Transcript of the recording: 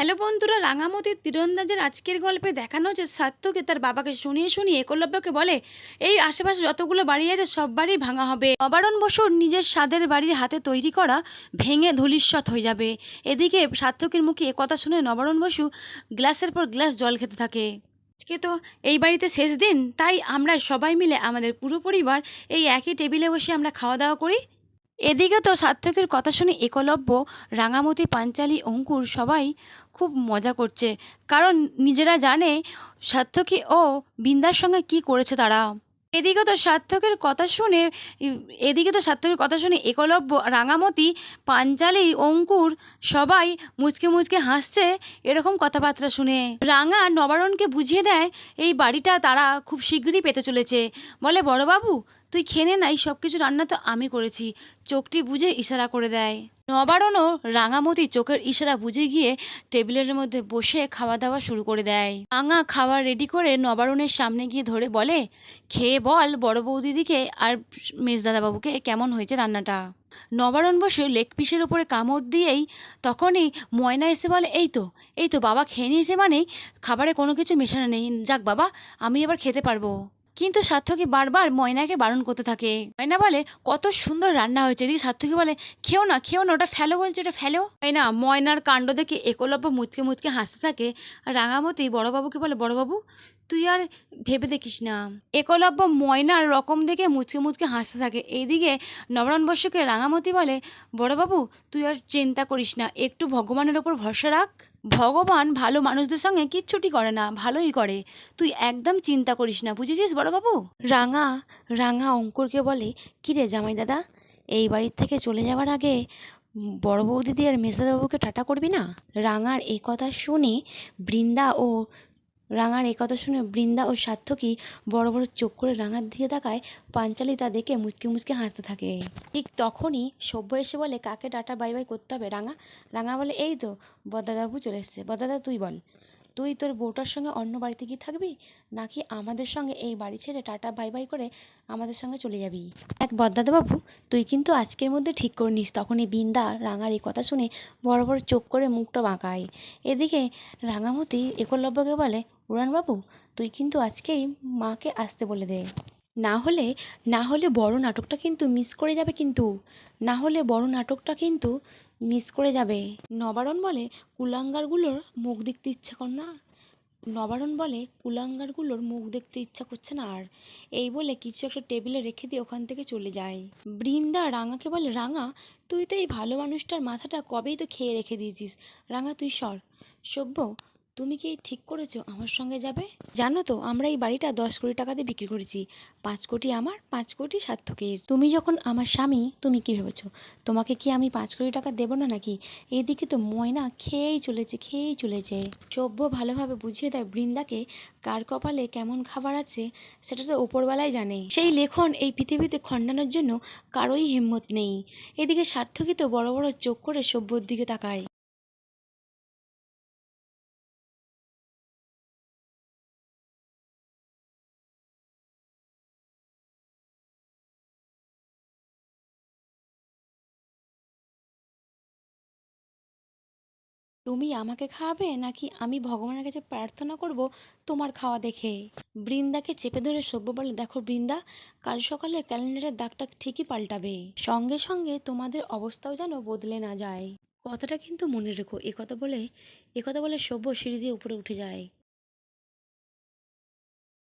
Hello বন্ধুরা, রাঙামতির তীরন্দাজের আজকের গল্পে দেখানো হচ্ছে সার্থকে তার বাবাকে শুনিয়ে শুনিয়ে একলব্যকে বলে, এই আশেপাশে যতগুলো বাড়ি আছে, সব বাড়ি ভাঙা হবে। অবারণ বসুর নিজের স্বাদের বাড়ির হাতে তৈরি করা ভেঙে ধূলিস্বৎ হয়ে যাবে। এদিকে সার্থকের মুখে এ কথা শুনে নবারণ বসু গ্লাসের পর গ্লাস জল খেতে থাকে। আজকে তো এই বাড়িতে শেষ দিন, তাই আমরা সবাই মিলে আমাদের পুরো পরিবার এই একই টেবিলে বসে আমরা খাওয়া দাওয়া করি। এদিকে তো সার্থকের কথা শুনে একলব্য রাঙামতি, পাঞ্চালি, অঙ্কুর সবাই খুব মজা করছে। কারণ নিজেরা জানে সার্থকী ও বিন্দার সঙ্গে কি করেছে তারা। এদিকে তো সার্থকের কথা শুনে, এদিকে তো সার্থকের কথা শুনে একলব্য, রাঙামতি, পাঞ্চালি, অঙ্কুর সবাই মুচকে মুচকে হাসছে এরকম কথাবার্তা শুনে। রাঙা নবারণকে বুঝিয়ে দেয়, এই বাড়িটা তারা খুব শীঘ্রই পেতে চলেছে। বলে, বড়বাবু তুই খেনে নাই সব কিছু রান্না তো আমি করেছি। চোখটি বুঝে ইশারা করে দেয়। নবারণও রাঙামতি চোখের ইশারা বুঝে গিয়ে টেবিলের মধ্যে বসে খাওয়া দাওয়া শুরু করে দেয়। রাঙা খাবার রেডি করে নবারণের সামনে গিয়ে ধরে বলে, খেয়ে বল বড় বৌদিদিকে আর মেজদাদাবাবুকে কেমন হয়েছে রান্নাটা? নবারণ বসে লেগ পিসের ওপরে কামড় দিয়েই তখনই ময়না এসে বলে, এই তো এই তো বাবা, খেয়ে নিয়েছে মানে খাবারে কোনো কিছু মেশানো নেই। যাক বাবা, আমি এবার খেতে পারব। কিন্তু সার্থকী বারবার ময়নাকে বারণ করতে থাকে। ময়না বলে, কত সুন্দর রান্না হয়েছে। এদিকে সার্থকী বলে, খেও না খেও না, ওটা ফেলো বলছে, ওটা ফেলো। না ময়নার কাণ্ড দেখে একলব্য মুচকে মুচকে হাসতে থাকে। আর রাঙামতি বড়বাবুকে বলে, বড়বাবু, তুই আর ভেবে দেখিস না। একলব্য ময়নার রকম দেখে মুচকে মুচকে হাসতে থাকে। এইদিকে নবরণ বসুকে রাঙামতি বলে, বড়বাবু, তুই আর চিন্তা করিস না, একটু ভগবানের ওপর ভরসা রাখ। ভগবান ভালো মানুষদের সঙ্গে কিচ্ছুটি করে না, ভালোই করে। তুই একদম চিন্তা করিস না, বুঝেছিস বড়বাবু? রাঙা রাঙা অঙ্কুরকে বলে, কিরে জামাই দাদা, এই বাড়ির থেকে চলে যাওয়ার আগে বড় বৌদিদি আর মেজদাদাবুকে টাটা করবি না? রাঙার এই কথা শুনে বৃন্দা ও রাঙার এ কথা শুনে বৃন্দা ও সার্থকী বড় বড় চোখ করে রাঙার দিকে তাকায় পাঞ্চালি তা দেখে মুচকে মুচকে হাসতে থাকে। ঠিক তখনই সভ্য এসে বলে, কাকে ডাটা বাই বাই করতে হবে রাঙা? রাঙা বলে, এই তো বদাদাবু চলে এসছে। বদাদা তুই বল। তুই তোর বউটার সঙ্গে অন্য বাড়িতে গিয়ে থাকবি? নাকি আমাদের সঙ্গে এই বাড়ি ছেড়ে টাটা, বাই বাই করে আমাদের সঙ্গে চলে যাবি? এক বদাদাবাবু তুই কিন্তু আজকের মধ্যে ঠিক করে নিস। তখনই বিন্দা রাঙার এই কথা শুনে বড় বড় চোখ করে মুখটা বাঁকায়। এদিকে রাঙামতি একলব্যকে বলে, উড়ানবাবু, তুই কিন্তু আজকেই মাকে আসতে বলে দে। না হলে না হলে বড় নাটকটা কিন্তু মিস করে যাবে কিন্তু। না হলে বড় নাটকটা কিন্তু মিস করে যাবে। নবারণ বলে কুলাঙ্গারগুলোর মুখ দেখতে ইচ্ছা কর না। নবারণ বলে কুলাঙ্গারগুলোর মুখ দেখতে ইচ্ছা করছে না আর। এই বলে কিছু একটা টেবিলে রেখে দিয়ে ওখান থেকে চলে যায়। বৃন্দা রাঙাকে বলে, রাঙা, তুই তো এই ভালো মানুষটার মাথাটা কবেই তো খেয়ে রেখে দিয়েছিস? রাঙা, তুই সর। সভ্য তুমি কি ঠিক করেছ আমার সঙ্গে যাবে? জানো তো, আমরা এই বাড়িটা দশ কোটি টাকা দিয়ে বিক্রি করেছি। পাঁচ কোটি আমার, পাঁচ কোটি সার্থকের। তুমি যখন আমার স্বামী, তুমি কি ভেবেছো? তোমাকে কি আমি পাঁচ কোটি টাকা দেবো না নাকি? এদিকে তো ময়না খেয়েই চলেছে খেয়েই চলেছে। সভ্য ভালোভাবে বুঝিয়ে দেয় বৃন্দাকে, কার কপালে কেমন খাবার আছে, সেটা তো ওপরবেলায় জানে। সেই লেখন এই পৃথিবীতে খণ্ডানোর জন্য কারোই হিম্মত নেই। এদিকে সার্থকই তো বড় বড় চোখ করে সভ্যর দিকে তাকায়। তুমি আমাকে খাওয়াবে নাকি আমি ভগবানের কাছে প্রার্থনা করব তোমার খাওয়া দেখে? বৃন্দাকে চেপে ধরে সভ্য বলে, দেখো বৃন্দা, কাল সকালে ক্যালেন্ডারের দাগটা ঠিকই পাল্টাবে। সঙ্গে সঙ্গে তোমাদের অবস্থাও যেন বদলে না যায়। কথাটা কিন্তু মনে রেখো একথা বলে একথা বলে সভ্য সিঁড়ি দিয়ে উপরে উঠে যায়।